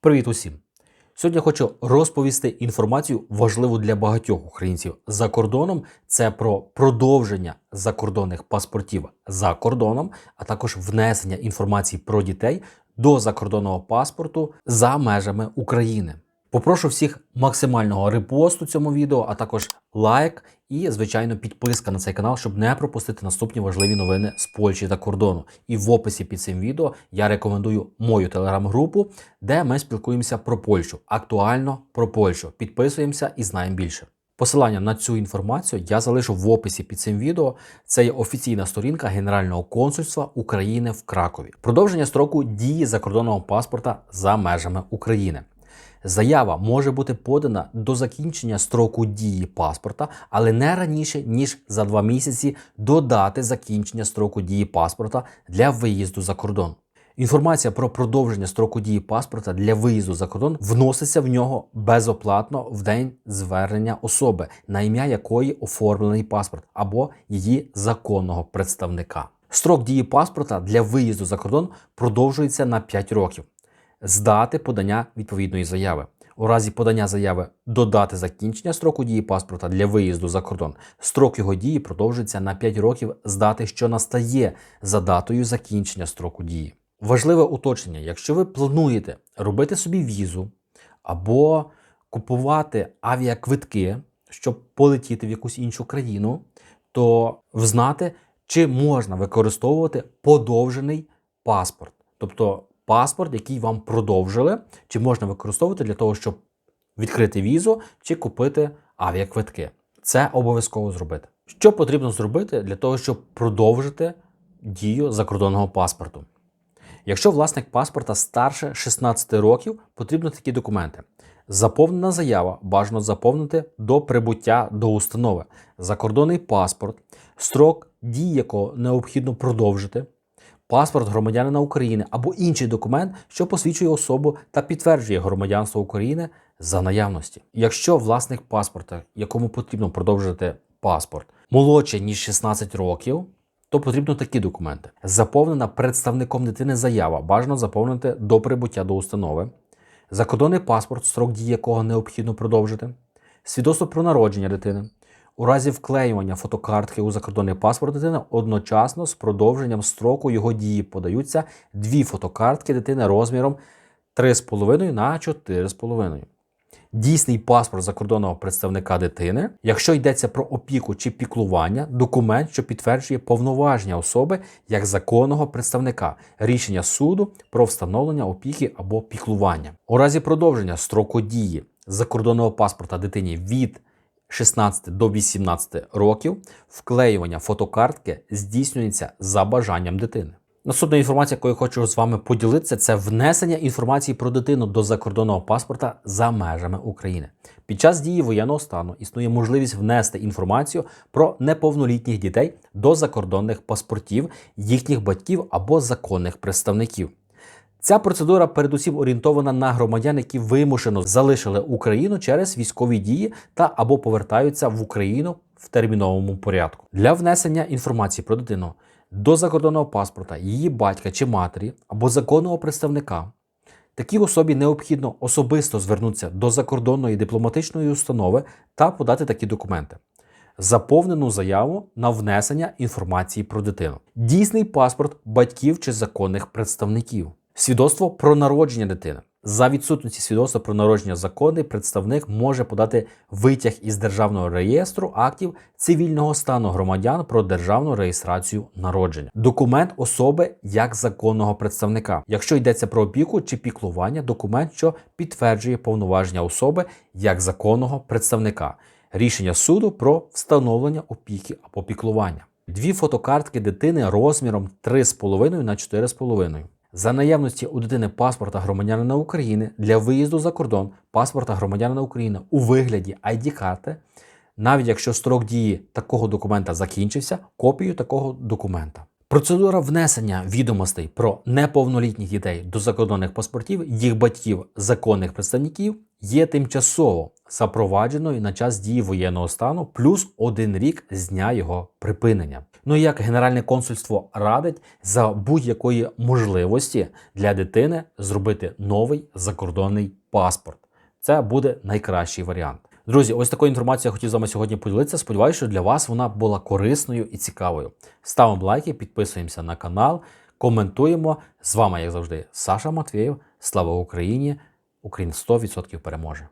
Привіт усім! Сьогодні хочу розповісти інформацію важливу для багатьох українців за кордоном. Це про продовження закордонних паспортів за кордоном, а також внесення інформації про дітей до закордонного паспорту за межами України. Попрошу всіх максимального репосту цьому відео, а також лайк і, звичайно, підписка на цей канал, щоб не пропустити наступні важливі новини з Польщі та кордону. І в описі під цим відео я рекомендую мою телеграм-групу, де ми спілкуємося про Польщу. Актуально про Польщу. Підписуємося і знаємо більше. Посилання на цю інформацію я залишу в описі під цим відео. Це є офіційна сторінка Генерального консульства України в Кракові. Продовження строку дії закордонного паспорта за межами України. Заява може бути подана до закінчення строку дії паспорта, але не раніше ніж за два місяці до дати закінчення строку дії паспорта для виїзду за кордон. Інформація про продовження строку дії паспорта для виїзду за кордон вноситься в нього безоплатно в день звернення особи, на ім'я якої оформлений паспорт або її законного представника. Строк дії паспорта для виїзду за кордон продовжується на 5 років з дати подання відповідної заяви. У разі подання заяви до дати закінчення строку дії паспорта для виїзду за кордон, строк його дії продовжується на 5 років з дати, що настає за датою закінчення строку дії. Важливе уточнення: якщо ви плануєте робити собі візу або купувати авіаквитки, щоб полетіти в якусь іншу країну, то взнати, чи можна використовувати подовжений паспорт. Тобто паспорт, який вам продовжили, чи можна використовувати для того, щоб відкрити візу чи купити авіаквитки. Це обов'язково зробити. Що потрібно зробити для того, щоб продовжити дію закордонного паспорту? Якщо власник паспорта старше 16 років, потрібно такі документи. Заповнена заява бажано заповнити до прибуття до установи, закордонний паспорт, строк дії якого необхідно продовжити, паспорт громадянина України або інший документ, що посвідчує особу та підтверджує громадянство України за наявності. Якщо власник паспорта, якому потрібно продовжити паспорт, молодше ніж 16 років, то потрібно такі документи. Заповнена представником дитини заява, бажано заповнити до прибуття до установи, закордонний паспорт, строк дії якого необхідно продовжити, свідоцтво про народження дитини. У разі вклеювання фотокартки у закордонний паспорт дитини одночасно з продовженням строку його дії подаються дві фотокартки дитини розміром 3,5 на 4,5. Дійсний паспорт закордонного представника дитини, якщо йдеться про опіку чи піклування, документ, що підтверджує повноваження особи як законного представника, рішення суду про встановлення опіки або піклування. У разі продовження строку дії закордонного паспорта дитині від 16 до 18 років вклеювання фотокартки здійснюється за бажанням дитини. Наступна інформація, якою хочу з вами поділитися, це внесення інформації про дитину до закордонного паспорта за межами України. Під час дії воєнного стану існує можливість внести інформацію про неповнолітніх дітей до закордонних паспортів, їхніх батьків або законних представників. Ця процедура передусім орієнтована на громадян, які вимушено залишили Україну через військові дії та або повертаються в Україну в терміновому порядку. Для внесення інформації про дитину до закордонного паспорта її батька чи матері або законного представника. Такій особі необхідно особисто звернутися до закордонної дипломатичної установи та подати такі документи. Заповнену заяву на внесення інформації про дитину, дійсний паспорт батьків чи законних представників, свідоцтво про народження дитини. За відсутності свідоцтва про народження законний представник може подати витяг із державного реєстру актів цивільного стану громадян про державну реєстрацію народження, документ особи як законного представника. Якщо йдеться про опіку чи піклування, документ, що підтверджує повноваження особи як законного представника, рішення суду про встановлення опіки або піклування. Дві фотокартки дитини розміром 3,5 на 4,5. За наявності у дитини паспорта громадянина України для виїзду за кордон паспорта громадянина України у вигляді ID-карти, навіть якщо строк дії такого документа закінчився, копію такого документа. Процедура внесення відомостей про неповнолітніх дітей до закордонних паспортів їх батьків законних представників є тимчасово запровадженою на час дії воєнного стану плюс один рік з дня його припинення. Ну і як Генеральне консульство радить за будь-якої можливості для дитини зробити новий закордонний паспорт. Це буде найкращий варіант. Друзі, ось такою інформацією я хотів з вами сьогодні поділитися. Сподіваюся, що для вас вона була корисною і цікавою. Ставимо лайки, підписуємося на канал, коментуємо. З вами, як завжди, Саша Матвєєв. Слава Україні! Україна 100% переможе!